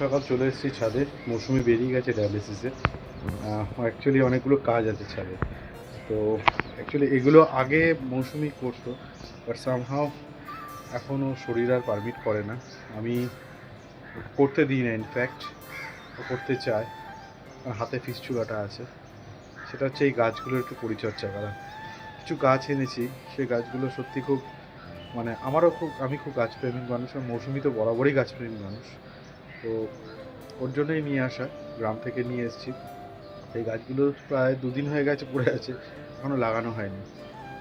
সকাল চলে এসেছি ছাদে। মৌসুমি বেরিয়ে গেছে ডায়ালিসিসে অ্যাকচুয়ালি অনেকগুলো কাজ আছে ছাদে। তো অ্যাকচুয়ালি এগুলো আগে মৌসুমি করতো বাট সামহাও এখনও শরীর আর পারমিট করে না। আমি করতে দিই না ইনফ্যাক্ট করতে চাই হাতে ফিসচুলাটা আছে। সেটা হচ্ছে এই গাছগুলোর একটু পরিচর্যা করা। কিছু গাছ এনেছি, সেই গাছগুলো সত্যি খুব মানে আমারও খুব, আমি খুব গাছপ্রেমিক মানুষ, আর মৌসুমি তো বরাবরই গাছপ্রেমিক মানুষ। তো ওর জন্যই নিয়ে আসা, গ্রাম থেকে নিয়ে এসেছি। এই গাছগুলো প্রায় দুদিন হয়ে গেছে পড়ে আছে এখনও লাগানো হয়নি।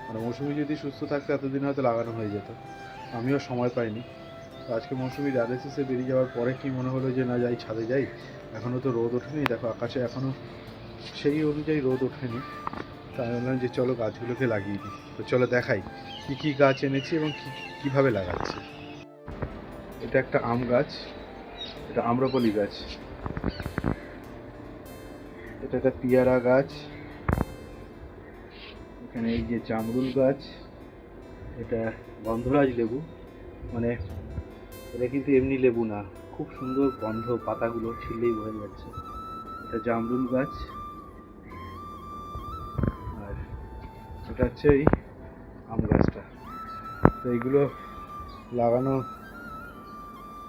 মানে মৌসুমি যদি সুস্থ থাকতো, এতদিন হয়তো লাগানো হয়ে যেত। আমিও সময় পাইনি। তো আজকে মৌসুমি ডায়ালিসিসে বেরিয়ে যাওয়ার পরে কি মনে হলো যে, না, যাই, ছাদে যাই। এখনও তো রোদ ওঠেনি। দেখো, আকাশে এখনও সেই অনুযায়ী রোদ ওঠেনি। তাই বললাম যে, চলো, গাছগুলোকে লাগিয়ে দিই। তো চলো, দেখাই কী কী গাছ এনেছি এবং কী কীভাবে লাগাচ্ছি। এটা একটা আম গাছ। এটা আম্রপলি গাছ। এটা একটা পিয়ারা গাছ। এখানে এই যে জামরুল গাছ, এটা গন্ধরাজ লেবু। মানে এটা কিন্তু এমনি লেবু না, খুব সুন্দর গন্ধ, পাতাগুলো ছিললেই বোঝা যাচ্ছে। এটা জামরুল গাছ। আর এটা হচ্ছে এই আম গাছটা। তো এইগুলো লাগানো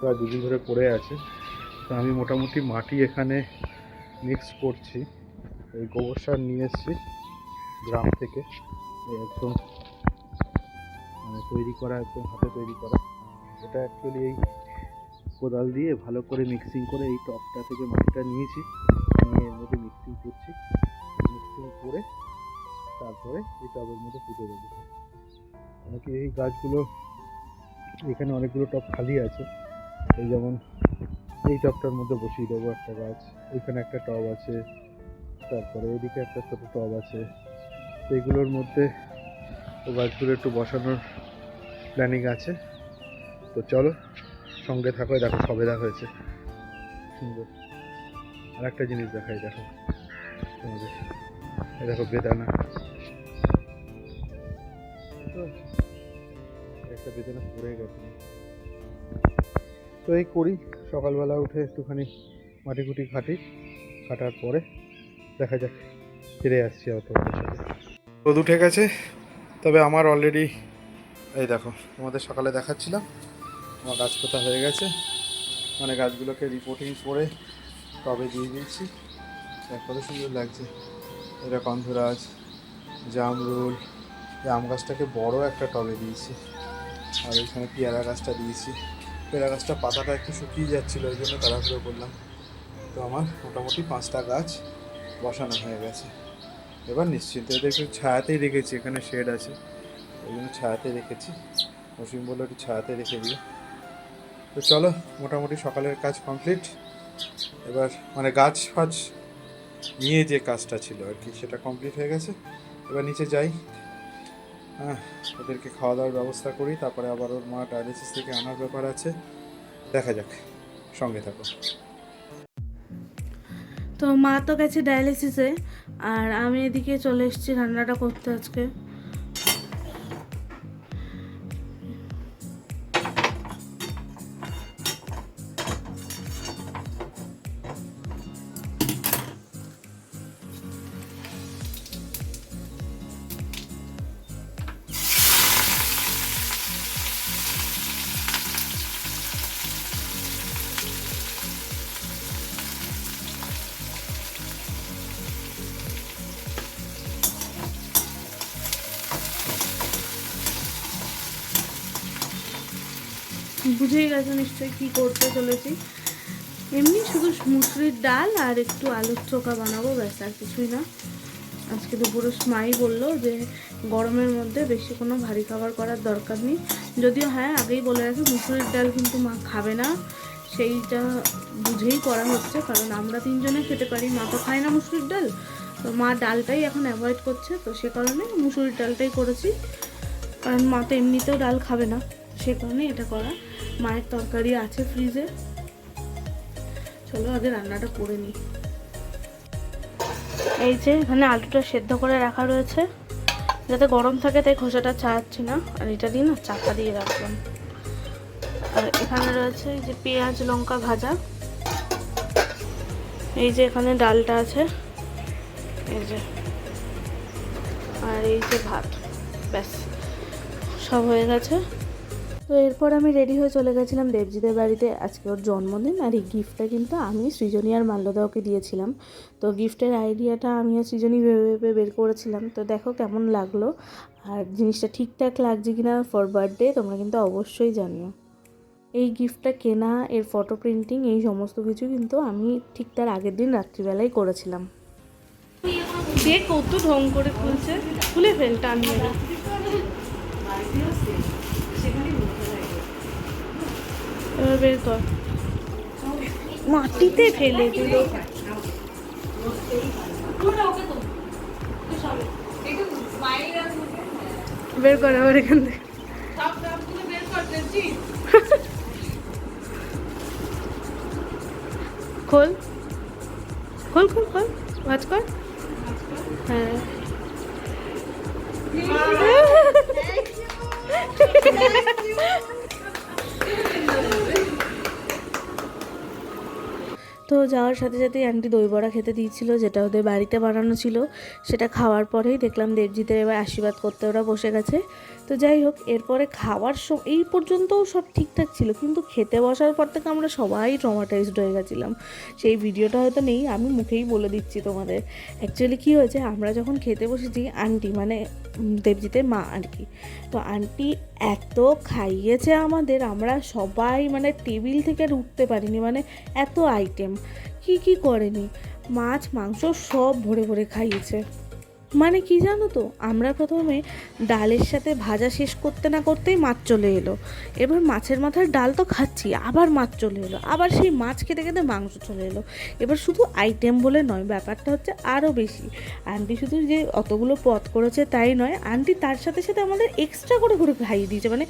প্রায় দুদিন ধরে পড়ে আছে। তো আমি মোটামুটি মাটি এখানে মিক্স করছি। এই গোবর সার নিয়ে এসেছি গ্রাম থেকে। একদম মানে তৈরি করা, একদম হাতে তৈরি করা। এটা অ্যাকচুয়ালি এই কোদাল দিয়ে ভালো করে মিক্সিং করে এই টপটা থেকে মাটিটা নিয়েছি। নিয়ে এর মধ্যে মিক্সিং করছি। মিক্সিং করে তারপরে এই টবের মধ্যে পুঁতে দেবো। অনেকে এই গাছগুলো, এখানে অনেকগুলো টব খালি আছে। এই যেমন এই টবটার মধ্যে বসিয়ে দেবো একটা গাছ। ওইখানে একটা টব আছে, তারপরে এদিকে একটা ছোটো টব আছে। এইগুলোর মধ্যে গাছগুলো একটু বসানোর প্ল্যানিং আছে। তো চলো, সঙ্গে থাকো দেখো সবেদা হয়েছে। সুন্দর। আর একটা জিনিস দেখাই, দেখো। তোমাদের। দেখো বেদানা। একটা বেদানা পড়ে গেছে। তো এই করি। সকালবেলা উঠে একটুখানি মাটি কুটি খাটি কাটার পরে দেখা যাক, ফিরে আসছি সাথে। রোদ উঠে গেছে, তবে আমার অলরেডি এই দেখো, তোমাদের সকালে দেখাচ্ছিলাম আমার গাছ পোতা হয়ে গেছে। মানে গাছগুলোকে রিপোর্টিং করে টবে দিয়ে দিয়েছি। কত সুন্দর লাগছে। এটা কন্ধরাজ, জামরুল, এই আম গাছটাকে বড় একটা টবে দিয়েছি। আর এখানে পেয়ারা গাছটা দিয়েছি। পেয়ারা গাছটা পাতাটা একটু শুকিয়ে যাচ্ছিল, ওই জন্য তাড়াহুড়ো করলাম। তো আমার মোটামুটি পাঁচটা গাছ বসানো হয়ে গেছে। এবার নিশ্চিন্ত একটু ছায়াতেই রেখেছি, এখানে শেড আছে। ওই জন্য ছায়াতে রেখেছি। মৌসুমি বলল, একটু ছায়াতে রেখে দিও। তো চলো, মোটামুটি সকালের কাজ কমপ্লিট। এবার মানে গাছ ফাছ নিয়ে যে কাজটা ছিল আর কি, সেটা কমপ্লিট হয়ে গেছে। এবার নিচে যাই। হ্যাঁ ওদেরকে খাওয়া দাওয়ার ব্যবস্থা করি, তারপরে আবার ওর মা ডায়ালিসিস থেকে আনার ব্যাপার আছে। দেখা যাক, সঙ্গে থাকো। তো মা তো গেছে ডায়ালিসিসে আর আমি এদিকে চলে এসেছি রান্নাটা করতে আজকে। নিশ্চয়ই কী করতে চলেছি। এমনি শুধু মুসুরির ডাল আর একটু আলুর চোখা বানাবো, ব্যাস, আর কিছুই না। আজকে দুপুরে মাই বলল যে, গরমের মধ্যে বেশি কোনো ভারী খাবার করার দরকার নেই। যদিও হ্যাঁ আগেই বলে রাখি মুসুরির ডাল কিন্তু মা খাবে না। সেইটা বুঝেই করা হচ্ছে, কারণ আমরা তিনজনে খেতে পারি। মা তো খায় না মুসুরির ডাল। তো মা ডালটাই এখন অ্যাভয়েড করছে, তো সে কারণে মুসুরির ডালটাই করেছি। কারণ মা তো এমনিতেও ডাল খাবে না। সে কারণে এটা করা। মায়ের তরকারি আছে ফ্রিজে চলো আগে রান্নাটা করে নিই এই যে এখানে আলুটা সেদ্ধ করে রাখা রয়েছে। যাতে গরম থাকে তাই খোসাটা ছাড়াচ্ছি না। আর এটা দিয়ে না চাপা দিয়ে রাখলাম। আর এখানে রয়েছে এই যে পেঁয়াজ, লঙ্কা ভাজা। এই যে এখানে ডালটা আছে। এই যে। আর এই যে ভাত। ব্যাস। সব হয়ে গেছে। তো এরপর আমি রেডি হয়ে চলে গেছিলাম দেবজিদের বাড়িতে। আজকে ওর জন্মদিন আর এই গিফটটা কিন্তু আমি সৃজনী আর মাল্যদাওকে দিয়েছিলাম। তো গিফটের আইডিয়াটা আমি আর সৃজনী ভেবে ভেবে বের করেছিলাম। তো দেখো কেমন লাগল। আর জিনিসটা ঠিকঠাক লাগছে কিনা ফর বার্থডে তোমরা কিন্তু অবশ্যই জানিও। এই গিফটটা কেনা, এর ফটো প্রিন্টিং এই সমস্ত কিছু কিন্তু আমি ঠিক তার আগের দিন রাত্রিবেলাই করেছিলাম। যে কত ঢং করে খুলছে। খুলে ফেল, টান এবার বের কর। মাটিতে ফেলে দিল। বের কর আবার এখান থেকে। খোল। খোল খোল খোল। ভাজ কর। হ্যাঁ। তো যাওয়ার সাথে সাথে আন্টি দই বড়া খেতে দিয়েছিল, যেটা ওদের বাড়িতে বানানো ছিল। সেটা খাওয়ার পরেই দেখলাম দেবজিতের এবার আশীর্বাদ করতে ওরা বসে গেছে। তো যাই হোক, এরপরে খাওয়ার সম এই পর্যন্তও সব ঠিকঠাক ছিল, কিন্তু খেতে বসার পর থেকে আমরা সবাই ট্রমাটাইজড হয়ে গেছিলাম। সেই ভিডিওটা হয়তো নেই, আমি মুখেই বলে দিচ্ছি তোমাদের। অ্যাকচুয়ালি কী হয়েছে, আমরা যখন খেতে বসেছি আন্টি মানে দেবজিতের মা আর কি। তো আন্টি এত খাইয়েছে আমাদের, আমরা সবাই মানে টেবিল থেকে আর উঠতে পারিনি মানে এত আইটেম কি কি করেনি? মাছ, মাংস সব ভরে ভরে খাইয়েছে। মানে কি জানো তো, আমরা প্রথমে ডালের সাথে ভাজা শেষ করতে না করতেই মাছ চলে এলো। এবার মাছের মাথার ডাল তো খাচ্ছি, আবার মাছ চলে এলো, আবার সেই মাছ খেতে খেতে মাংস চলে এলো। এবার শুধু আইটেম বলে নয়, ব্যাপারটা হচ্ছে আরও বেশি। আন্টি শুধু যে অতগুলো পথ করেছে তাই নয় আন্টি তার সাথে সাথে আমাদের এক্সট্রা করে করে খাইয়ে দিয়েছে মানে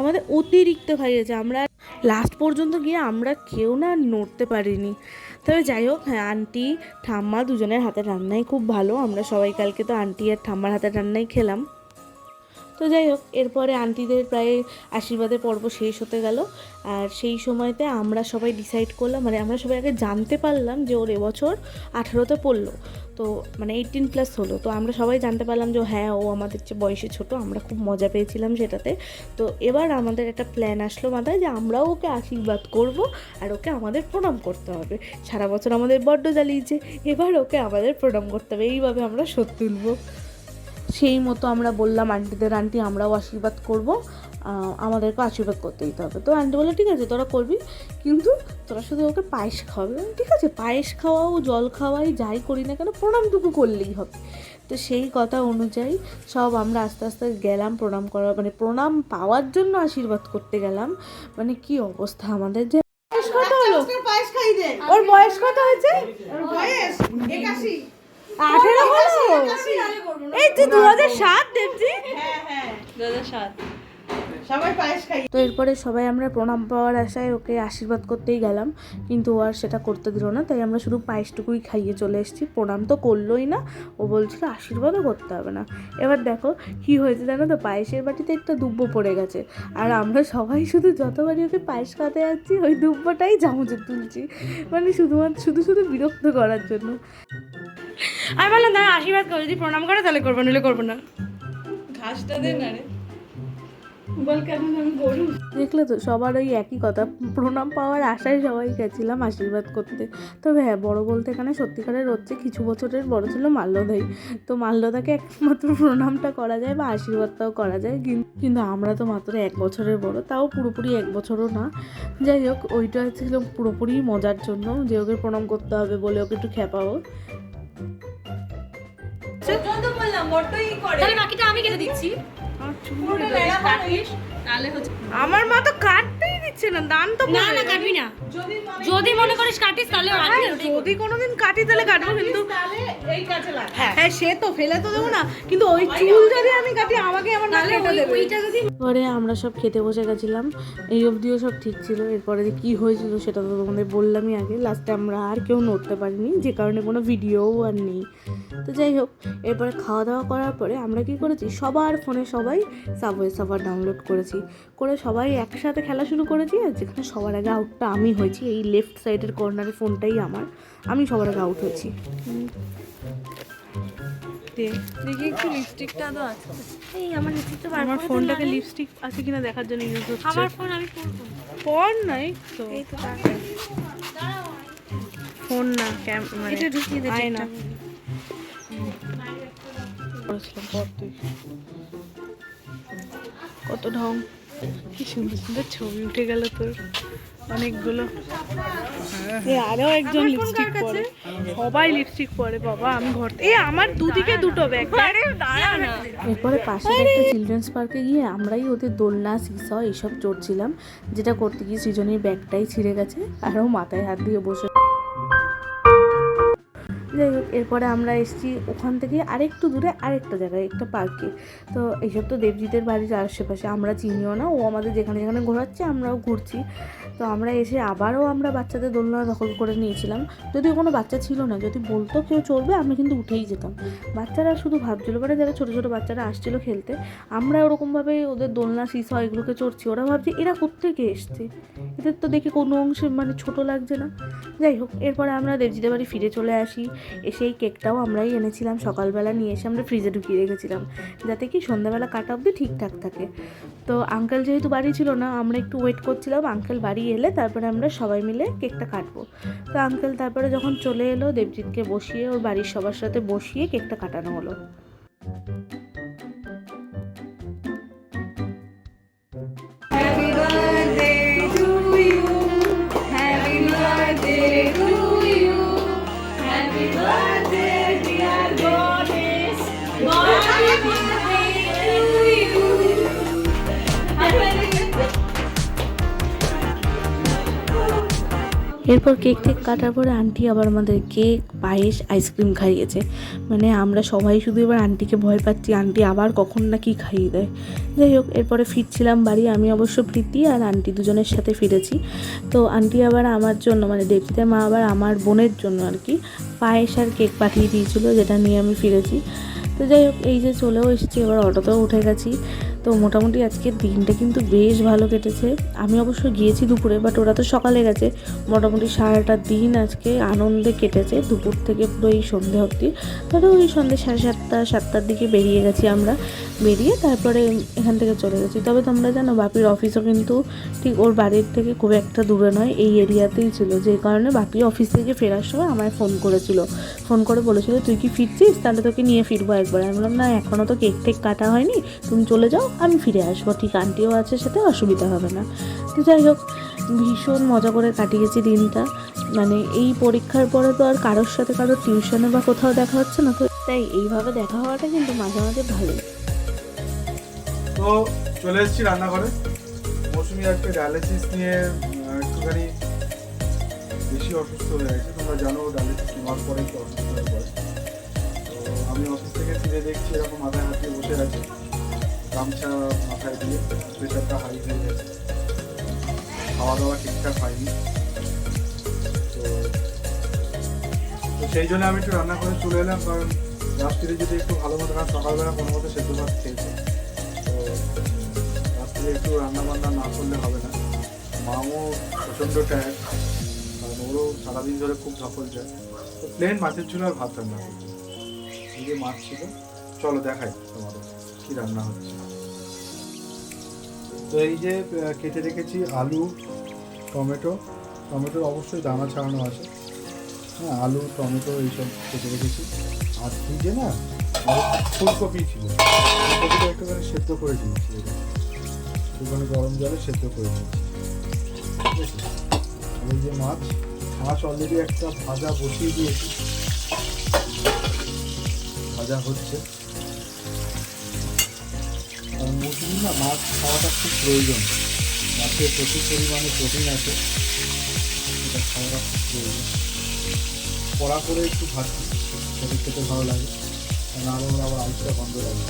আমাদের অতিরিক্ত খাইয়েছে। আমরা লাস্ট পর্যন্ত গিয়ে আমরা কেউ না নড়তে পারিনি। তবে যাই হোক হ্যাঁ আন্টি, ঠাম্মা দুজনের হাতের রান্নাই খুব ভালো। আমরা সবাই কালকে তো আন্টি আর ঠাম্মার হাতের রান্নাই খেলাম। তো যাই হোক, এরপরে আন্টিদের প্রায় আশীর্বাদের পর্ব শেষ হতে গেল। আর সেই সময়তে আমরা সবাই ডিসাইড করলাম মানে আমরা সবাই আগে জানতে পারলাম যে ওর এবছর আঠেরোতে পড়ল। তো মানে এইটিন প্লাস হলো। তো আমরা সবাই জানতে পারলাম যে হ্যাঁ ও আমাদের চেয়ে বয়সে ছোট, আমরা খুব মজা পেয়েছিলাম সেটাতে। তো এবার আমাদের একটা প্ল্যান আসলো মাথায় যে, আমরাও ওকে আশীর্বাদ করব আর ওকে আমাদের প্রণাম করতে হবে। সারা বছর আমাদের বড্ড জ্বালিয়েছে, এবার ওকে আমাদের প্রণাম করতে হবে। এইভাবে আমরা শোধ তুলবো। সেই মতো আমরা বললাম, আন্টিদের আন্টি, আমরাও আশীর্বাদ করব। আমাদেরকে আশীর্বাদ করতে দিতে হবে। তো আন্টি বলে ঠিক আছে, তোরা করবি। কিন্তু তোরা শুধু ওকে পায়েস খাওয়াবে? ঠিক আছে পায়েস খাওয়াও জল খাওয়াই যাই করি না কেন প্রণামটুকু করলেই হবে। তো সেই কথা অনুযায়ী সব আমরা আস্তে আস্তে গেলাম প্রণাম করা মানে প্রণাম পাওয়ার জন্য আশীর্বাদ করতে গেলাম। মানে কি অবস্থা আমাদের যে বয়স কত হলো? ওর বয়স কত হয়েছে? আঠেরো হলো? এই তো দু হাজার সাত দেবজি। তো এরপরে সবাই আমরা প্রণাম পাওয়ার আশায় ওকে আশীর্বাদ করতেই গেলাম। কিন্তু ও আর সেটা করতে দিল না তাই আমরা শুধু পায়েসটুকুই খাইয়ে চলে এসেছি। প্রণাম তো করলোই না ও বলছিল আশীর্বাদও করতে হবে না। এবার দেখো কি হয়েছে জানো তো পায়েসের বাটিতে একটা দুব্ব পড়ে গেছে। আর আমরা সবাই শুধু যতবারই ওকে পায়েস খাতে যাচ্ছি ওই দুব্বটাই চামচে তুলছি। মানে শুধুমাত্র শুধু শুধু বিরক্ত করার জন্য। আমি বললাম না আশীর্বাদ করে যদি প্রণাম করে তাহলে করব নিলে করব না। ঘাসটা দে না রে। দেখলে তো সবার ওই একই কথা প্রণাম পাওয়ার আশায় সবাই গেছিলাম আশীর্বাদ করতে। তবে হ্যাঁ বড় বলতে এখানে সত্যিকারের হচ্ছে কিছু বছরের বড় ছিল মাল্যদাই। তো মাল্যদাকে একমাত্র প্রণামটা করা যায় বা আশীর্বাদটাও করা যায় কিন- কিন্তু আমরা তো মাত্র এক বছরের বড় তাও পুরোপুরি এক বছরও না। যাই হোক ওইটা ছিল পুরোপুরি মজার জন্য যে ওকে প্রণাম করতে হবে বলে ওকে একটু খেপাবো তো বললাম বড্ডই করে। বাকিটা আমি কেটে দিচ্ছি। আমার মা তো কাটতেই দিচ্ছে না দান তো না না কাটবি না। যদি মনে করিস কাটিস তাহলে। যদি কোনোদিন কাটি তাহলে কাটবো কিন্তু। হ্যাঁ সে তো ফেলে তো দেবো না কিন্তু ওই চুল যদি আমি কাটি আমাকে আমার নালে ওইটা যদি পরে আমরা সব খেতে বসে গেছিলাম। এই অবধিও সব ঠিক ছিল। এরপরে যে কী হয়েছিল সেটা তো তোমাদের বললামই আগে। লাস্টে আমরা আর কেউ নড়তে পারিনি। যে কারণে কোনো ভিডিওও আর নেই। তো যাই হোক, এরপরে খাওয়া দাওয়া করার পরে আমরা কি করেছি? সবার ফোনে সবাই সাবওয়ে সাফার ডাউনলোড করেছি। করে সবাই একসাথে খেলা শুরু করেছি। আর যেখানে সবার আগে আউটটা আমি হয়েছি, এই লেফট সাইডের কর্নারের ফোনটাই আমার। আমি সবার আগে আউট হয়েছি। দেখি একটু লিপস্টিকটা তো আছে। এই আমার লিপস্টিকটা বার আমার ফোনটাকে লিপস্টিক আছে কিনা দেখার জন্য ইউজ হচ্ছে। আমার ফোন আমি পরবো ফোন নাই তো। এই তো ফোন না ক্যাম মানে এটা ঢুকিয়ে দে আয় না ঠিকঠাক। করেছিলাম পর তুই। কত ঢং। কি সুন্দর সুন্দর ছবি উঠে গেল তোর। অনেকগুলো। এ আরও একজন লিপস্টিক পরে। সবাই লিপস্টিক পরে বাবা আমি ঘর এ আমার দুদিকে দুটো ব্যাগ এরপরে পাশের একটা চিলড্রেন্স পার্কে গিয়ে আমরাই ওদের দোলনা সিসা এইসব চড়ছিলাম। যেটা করতে গিয়ে সৃজনের ব্যাগটাই ছিঁড়ে গেছে আরও মাথায় হাত দিয়ে বসে যাই হোক, এরপরে আমরা এসেছি ওখান থেকে আরেকটু দূরে আরেকটা জায়গায়, একটা পার্কে তো এইসব তো দেবজিতের বাড়ির আশেপাশে, আমরা চিনিও না, ও আমাদের যেখানে যেখানে ঘোরাচ্ছে, আমরাও ঘুরছি। তো আমরা এসে আবারও আমরা বাচ্চাদের দোলনা দখল করে নিয়েছিলাম। যদিও কোনো বাচ্চা ছিল না, যদি বলতো কেউ চড়বে আমরা কিন্তু উঠেই যেতাম। বাচ্চারা শুধু ভাবছিল মানে যারা ছোটো ছোটো বাচ্চারা আসছিল খেলতে, আমরা ওরকমভাবে ওদের দোলনা, সিসা, এগুলোকে চড়ছি। ওরা ভাবছে, এরা কোত্থেকে এসছে? এদের তো দেখে কোনো অংশে মানে ছোট লাগছে না। যাই হোক, এরপরে আমরা দেবজিদের বাড়ি ফিরে চলে আসি। এসে এই কেকটাও আমরাই এনেছিলাম। সকালবেলা নিয়ে এসে আমরা ফ্রিজে ঢুকিয়ে রেখেছিলাম। যাতে কি সন্ধ্যাবেলা কাটা অবধি ঠিকঠাক থাকে। তো আঙ্কেল যেহেতু বাড়ি ছিল না, আমরা একটু ওয়েট করছিলাম। আঙ্কেল বাড়ি এলে তারপরে আমরা সবাই মিলে কেকটা কাটবো। তো আঙ্কেল তারপরে যখন চলে এলো, দেবজিৎকে বসিয়ে ওর বাড়ির সবার সাথে বসিয়ে কেকটা কাটানো হলো। এরপর কেক টেক কাটার পরে আন্টি আবার আমাদের কেক, পায়েস, আইসক্রিম খাইয়েছে। মানে আমরা সবাই শুধু এবার আন্টিকে ভয় পাচ্ছি, আন্টি আবার কখন না কি খাইয়ে দেয়। যাই হোক, এরপরে ফিরছিলাম বাড়ি, আমি অবশ্য প্রীতি আর আন্টি দুজনের সাথে ফিরেছি। তো আন্টি আবার আমার জন্য মানে দেবজিতের মা আবার আমার বোনের জন্য আর কি, পায়েস আর কেক পাঠিয়ে দিয়েছিল, যেটা নিয়ে আমি ফিরেছি। তো যাই হোক, এই যে চলেও এসেছি, এবার অটোতেও উঠে গেছি। তো মোটামুটি আজকের দিনটা কিন্তু বেশ ভালো কেটেছে। আমি অবশ্য গিয়েছি দুপুরে বাট ওরা তো সকালে গেছে। মোটামুটি সারাটা দিন আজকে আনন্দে কেটেছে, দুপুর থেকে পুরো এই সন্ধে অবধি। ধরো ওই সন্ধে সাড়ে সাতটা, সাতটার দিকে বেরিয়ে গেছি আমরা। বেরিয়ে তারপরে এখান থেকে চলে গেছি। তবে তোমরা জানো, বাপির অফিসও কিন্তু ঠিক ওর বাড়ির থেকে খুব একটা দূরে নয়, এই এরিয়াতেই ছিল। যে কারণে বাপি অফিস থেকে ফেরার সময় আমায় ফোন করেছিল। ফোন করে বলেছিল, তুই কি ফিরছিস? তাহলে তোকে নিয়ে ফিরবো একবার। আমি বললাম, না এখনও তো কেক টেক কাটা হয়নি। তুমি চলে যাও আমি ফিরে আসব, ঠিক আন্টিও আছে সাথে, অসুবিধা হবে না। তো যাই হোক, ভীষণ মজা করে কাটিয়েছি দিনটা। মানে এই পরীক্ষার পরে তো আর কারোর সাথে কারোর টিউশনে বা কোথাও দেখা হচ্ছে না, তো তাই এইভাবে দেখা হওয়াটা কিন্তু মাঝে মাঝে ভালোই। তো চলে এসেছি রান্নাঘরে। মৌসুমি আজকে ডায়ালিসিস নিয়ে একটুখানি বেশি অসুস্থ হয়ে গেছে। তোমরা জানো ডায়ালিসিস নেওয়ার পরে একটু অসুস্থ হয়ে পড়ে। তো আমি অফিস থেকে ফিরে দেখছি এরকম মাথায় হাত দিয়ে বসে আছে। গামছা মাথায় দিয়ে প্রেশারটা হাই হয়ে গেছে। খাওয়া দাওয়া ঠিকঠাক হয়নি। তো সেই জন্য আমি একটু রান্না করে চলে এলাম, কারণ রাত্রিরে যদি একটু ভালো মতো কারণ সকালবেলা কোনো মতো সেদ্ধ ভাত খেয়েছে তো রাত্রে একটু রান্না বান্না না করলে হবে না। মামও প্রচণ্ড টায়ার্ড কারণ ওরও সারাদিন ধরে খুব ধকল যায়। তো প্লেন মাছের ঝোল আর ভাত রান্না করছে। এই যে মাছ ছিল, চলো দেখাই তোমাদের কি রান্না হচ্ছে। তো এই যে কেটে রেখেছি আলু, টমেটো। টমেটোর অবশ্যই দানা ছাড়ানো আছে। হ্যাঁ আলু, টমেটো এইসব কেটে রেখেছি। আর ফ্রিজে না ফুলকপি ছিল। ফুলকপিটা একটুখানি সেদ্ধ করে দিয়েছি একটুখানি গরম জলে সেদ্ধ করে দিয়েছি ঠিক আছে? এই যে মাছ মাছ অলরেডি একটা ভাজা বসিয়ে দিয়েছি। ভাজা হচ্ছে। মৌসুমি না মাছ খাওয়াটা খুব প্রয়োজন। মাছের প্রচুর পরিমাণে প্রোটিন আছে এটা খাওয়াটা খুব প্রয়োজন। কড়া করে একটু ভাজি খেতে খেতে ভালো লাগে না হলে আবার আলুটা বন্ধ লাগে।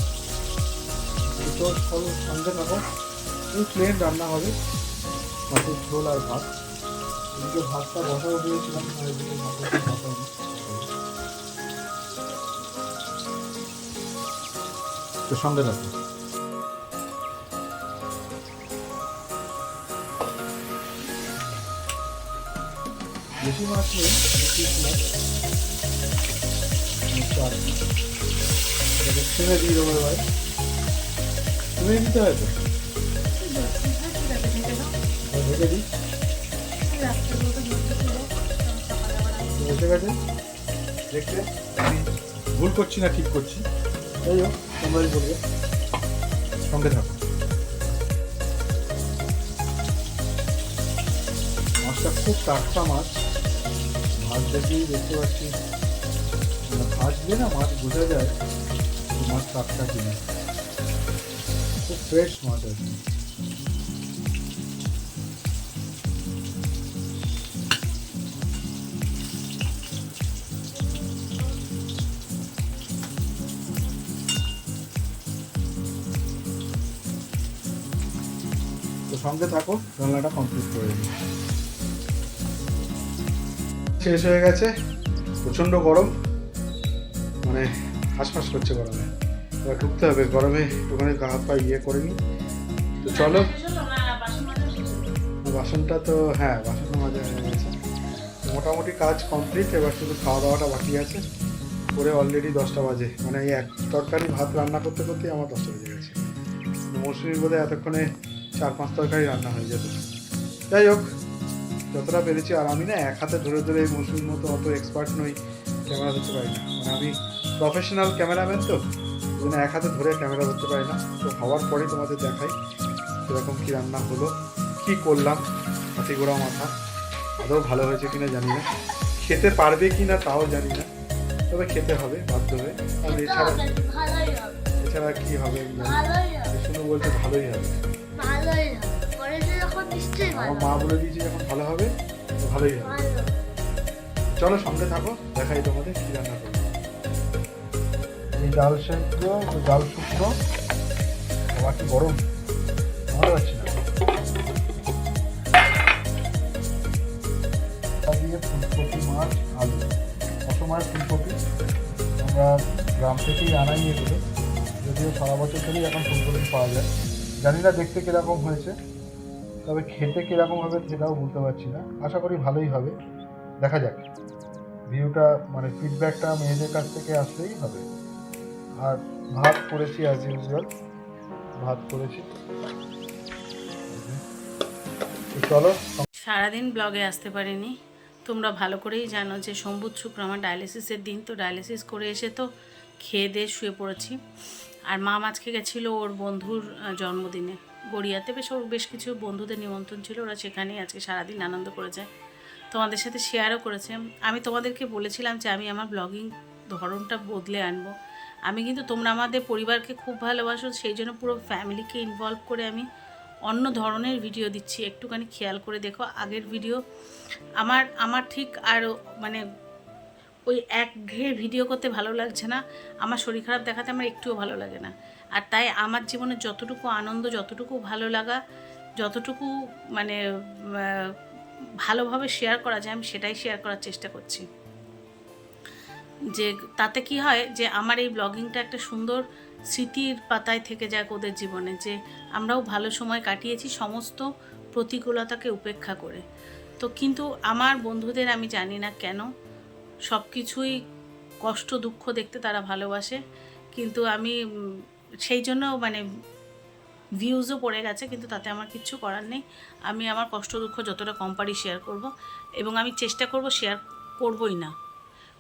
তো ফল সঙ্গে থাকো প্লেন রান্না হবে, মাছের ঝোল আর ভাত। এদিকে ভাতটা বসাও দিয়েছিলাম এদিকে ভাতটা বসাও তো সঙ্গে বেশি মাছ নেই মাছ ছেড়ে দিয়ে দেবো এবার তুমি দিতে হয় তো দিই গেছে ভুল করছি না ঠিক করছি যাই হোক সঙ্গে থাকো মাছটা খুব টাটকা মাছ। মাছ দেখেই পাচ্ছি। মানে ভাজলে না মাছ বোঝা যায় মাছ টাটকা কিনা। খুব ফ্রেশ মাছ তো সঙ্গে থাকো, রান্নাটা কমপ্লিট করে দিই শেষ হয়ে গেছে। প্রচণ্ড গরম। মানে হাঁসফাঁস করছে গরমে। এবার ঢুকতে হবে। গরমে একটুখানি গা হাত পা ইয়ে করে নিই তো চলো। বাসনটা তো হ্যাঁ বাসনটা মাজা হয়ে গেছে। মোটামুটি কাজ কমপ্লিট। এবার শুধু খাওয়া দাওয়াটা বাকি আছে। করে অলরেডি দশটা বাজে। মানে এই এক তরকারি ভাত রান্না করতে করতেই আমার দশটা বেজে গেছে। মৌসুমি বোধহয় এতক্ষণে চার পাঁচ তরকারি রান্না হয়ে যেত যাই হোক। যতটা পেরেছি আর আমি না এক হাতে ধরে ধরে মৌসুমির মতো অত এক্সপার্ট নই ক্যামেরা ধরতে পারি না। মানে আমি প্রফেশনাল ক্যামেরাম্যান তো জন্য এক হাতে ধরে ক্যামেরা ধরতে পারি না। তো হওয়ার পরে তোমাদের দেখাই কীরকম কী রান্না হলো কী করলাম হাতি গোড়া মাথা। আদৌ ভালো হয়েছে কিনা জানি না। খেতে পারবে কি না তাও জানি না। তবে খেতে হবে বাধ্য হয়ে। আর এছাড়া এছাড়া কী হবে শুনে বলছে ভালোই হবে। আমার মা বলে দিয়েছে যখন ভালো হবে তো ভালোই হবে। চলো সঙ্গে থাকো দেখাই তোমাদের কি রান্না করব। এই ডাল সেদ্ধ ডাল শুকনো। আবার কি গরম। ভালো পাচ্ছি না। দিয়ে ফুলকপি মাছ আলু। অসময় ফুলকপি। আমরা গ্রাম থেকেই আনাই এগুলো। যদিও সারা বছর ধরেই এখন ফুলকপি পাওয়া যায়। জানি না দেখতে কীরকম হয়েছে। তবে খেতে কীরকম হবে সেটাও বলতে পারছি না। আশা করি ভালোই হবে। দেখা যাক। ভিউটা মানে ফিডব্যাকটা মেয়েদের কাছ থেকে আসলেই হবে। আর ভাত করেছি অ্যাজ ইউজুয়াল ভাত করেছি। চলো সারাদিন ব্লগে আসতে পারিনি। তোমরা ভালো করেই জানো যে সম্বুধ শুক্র আমার ডায়ালিসিসের দিন, তো ডায়ালিসিস করে এসে তো খেয়ে দিয়ে শুয়ে পড়েছি। আর মা আজকে গেছিল ওর বন্ধুর জন্মদিনে। গড়িয়াতে বেশ বেশ কিছু বন্ধুদের নিমন্ত্রণ ছিল। ওরা সেখানেই আজকে সারাদিন আনন্দ করেছে। তোমাদের সাথে শেয়ারও করেছে। আমি তোমাদেরকে বলেছিলাম যে আমি আমার ব্লগিং ধরনটা বদলে আনব। আমি কিন্তু তোমরা আমাদের পরিবারকে খুব ভালোবাসো, সেই জন্য পুরো ফ্যামিলিকে ইনভলভ করে আমি অন্য ধরনের ভিডিও দিচ্ছি। একটুখানি খেয়াল করে দেখো, আগের ভিডিও আমার আমার ঠিক আর মানে ওই একঘেয়ে ভিডিও করতে ভালো লাগছে না। আমার শরীর খারাপ দেখাতে আমার একটুও ভালো লাগে না। আর তাই আমার জীবনে যতটুকু আনন্দ, যতটুকু ভালো লাগা, যতটুকু মানে ভালোভাবে শেয়ার করা যায়, আমি সেটাই শেয়ার করার চেষ্টা করছি। যে তাতে কি হয় যে আমার এই ব্লগিংটা একটা সুন্দর স্মৃতির পাতায় থেকে যাক ওদের জীবনে, যে আমরাও ভালো সময় কাটিয়েছি সমস্ত প্রতিকূলতাকে উপেক্ষা করে। তো কিন্তু আমার বন্ধুদের আমি জানি না কেন সব কিছুই কষ্ট, দুঃখ দেখতে তারা ভালোবাসে। কিন্তু আমি সেই জন্য মানে ভিউজও পড়ে গেছে, কিন্তু তাতে আমার কিচ্ছু করার নেই। আমি আমার কষ্ট, দুঃখ যতটা কম পারি শেয়ার করব এবং আমি চেষ্টা করব শেয়ার করবই না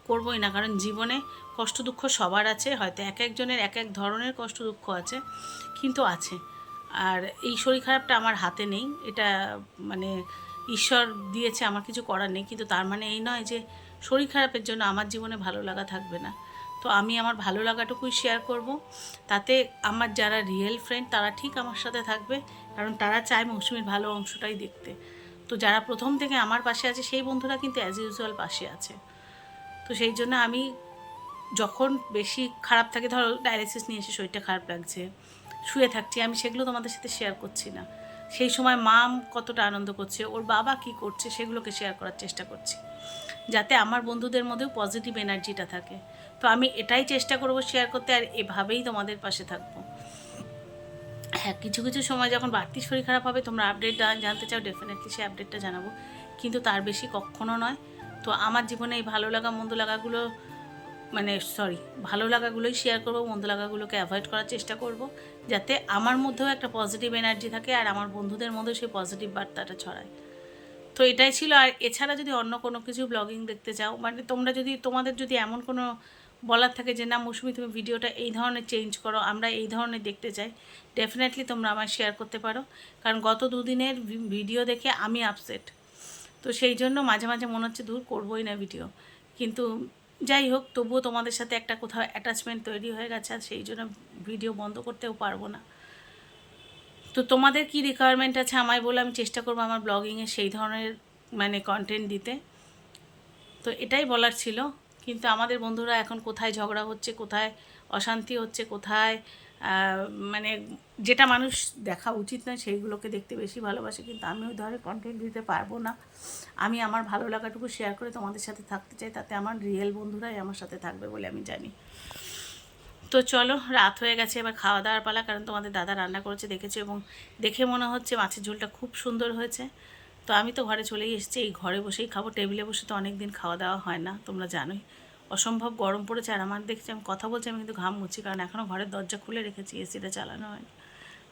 করবই না। কারণ জীবনে কষ্ট, দুঃখ সবার আছে, হয়তো এক একজনের এক এক ধরনের কষ্ট, দুঃখ আছে, কিন্তু আছে। আর এই শরীর খারাপটা আমার হাতে নেই, এটা মানে ঈশ্বর দিয়েছে, আমার কিছু করার নেই। কিন্তু তার মানে এই নয় যে শরীর খারাপের জন্য আমার জীবনে ভালো লাগা থাকবে না। তো আমি আমার ভালো লাগাটুকুই শেয়ার করব। তাতে আমার যারা রিয়েল ফ্রেন্ড তারা ঠিক আমার সাথে থাকবে। কারণ তারা চায় মৌসুমির ভালো অংশটাই দেখতে। তো যারা প্রথম থেকে আমার পাশে আছে, সেই বন্ধুরা কিন্তু অ্যাজ ইউজুয়াল পাশে আছে। তো সেই জন্য আমি যখন বেশি খারাপ থাকে, ধরো ডায়ালিসিস নিয়ে এসে শরীরটা খারাপ লাগছে, শুয়ে থাকছি, আমি সেগুলো তোমাদের সাথে শেয়ার করছি না। সেই সময় মাম কতটা আনন্দ করছে, ওর বাবা কি করছে, সেগুলোকে শেয়ার করার চেষ্টা করছি। যাতে আমার বন্ধুদের মধ্যেও পজিটিভ এনার্জিটা থাকে। তো আমি এটাই চেষ্টা করব শেয়ার করতে আর এভাবেই তোমাদের পাশে থাকব। হ্যাঁ কিছু কিছু সময় যখন বাড়তি শরীর খারাপ হবে, তোমরা আপডেট জানতে চাও ডেফিনেটলি সেই আপডেটটা জানাব। কিন্তু তার বেশি কখনো নয়। তো আমার জীবনে এই ভালো লাগা, মন্দ লাগাগুলো মানে সরি ভালো লাগাগুলোই শেয়ার করব, মন্দ লাগাগুলোকে অ্যাভয়েড করার চেষ্টা করব, যাতে আমার মধ্যেও একটা পজিটিভ এনার্জি থাকে আর আমার বন্ধুদের মধ্যেও সেই পজিটিভ বার্তাটা ছড়ায়। তো এটাই ছিল। আর এছাড়া যদি অন্য কোনো কিছু ব্লগিং দেখতে চাও মানে তোমরা যদি, তোমাদের যদি এমন কোনো বলার থাকে যে, না মৌসুমি, তুমি ভিডিওটা এই ধরনের চেঞ্জ করো, আমরা এই ধরনের দেখতে চাই ডেফিনেটলি তোমরা আমার শেয়ার করতে পারো। কারণ গত দুদিনের ভিডিও দেখে আমি আপসেট তো সেই জন্য মাঝে মাঝে মনে হচ্ছে দূর করবোই না ভিডিও কিন্তু যাই হোক, তবুও তোমাদের সাথে একটা কোথাও অ্যাটাচমেন্ট তৈরি হয়ে গেছে, আর সেই জন্য ভিডিও বন্ধ করতেও পারব না। তো তোমাদের কি রিকোয়ারমেন্ট আছে আমায় বলে আমি চেষ্টা করব আমার ব্লগিংয়ে সেই ধরনের মানে কন্টেন্ট দিতে। তো এটাই বলার ছিল। কিন্তু আমাদের বন্ধুরা এখন কোথায় ঝগড়া হচ্ছে, কোথায় অশান্তি হচ্ছে, কোথায় মানে যেটা মানুষ দেখা উচিত নয় সেইগুলোকে দেখতে বেশি ভালোবাসে। কিন্তু আমি ওই ধরনের কন্টেন্ট দিতে পারব না। আমি আমার ভালো লাগাটুকু শেয়ার করে তোমাদের সাথে থাকতে চাই। তাতে আমার রিয়েল বন্ধুরাই আমার সাথে থাকবে বলে আমি জানি। তো চলো, রাত হয়ে গেছে, এবার খাওয়া দাওয়ার পালা, কারণ তোমাদের দাদা রান্না করেছে, দেখেছ, এবং দেখে মনে হচ্ছে মাছের ঝোলটা খুব সুন্দর হয়েছে। তো আমি তো ঘরে চলেই এসেছি, এই ঘরে বসেই খাব, টেবিলে বসে তো অনেক দিন খাওয়া দাওয়া হয় না, তোমরা জানোই। অসম্ভব গরম পড়েছে, আর আমার দেখছি, আমি কথা বলছি, আমি কিন্তু ঘাম মুচ্ছি, কারণ এখনও ঘরের দরজা খুলে রেখেছি, এসিটা চালানো হয়নি।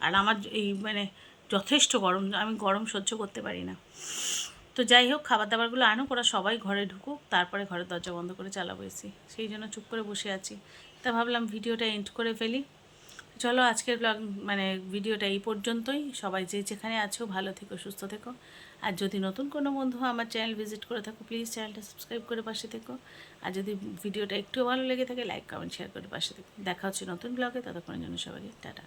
আর আমার এই মানে যথেষ্ট গরম, আমি গরম সহ্য করতে পারি না। তো যাই হোক খাবার দাবারগুলো আনুক, ওরা সবাই ঘরে ঢুকুক, তারপরে ঘরের দরজা বন্ধ করে চালাবো এসি। সেই জন্য চুপ করে বসে আছি। তা ভাবলাম ভিডিওটা এন্ড করে ফেলি। চলো আজকের ব্লগ মানে ভিডিওটা এই পর্যন্তই। সবাই যে যেখানে আছো, ভালো থেকো, সুস্থ থেকো। আর যদি নতুন কোনো বন্ধু আমার চ্যানেল ভিজিট করে থাকো প্লিজ চ্যানেলটা সাবস্ক্রাইব করে পাশে থেকো। আর যদি ভিডিওটা একটু ভালো লেগে থাকে লাইক কমেন্ট শেয়ার করে পাশে থেকো। দেখা হচ্ছে নতুন ব্লগে ততক্ষণের জন্য সবাইকে, টাটা।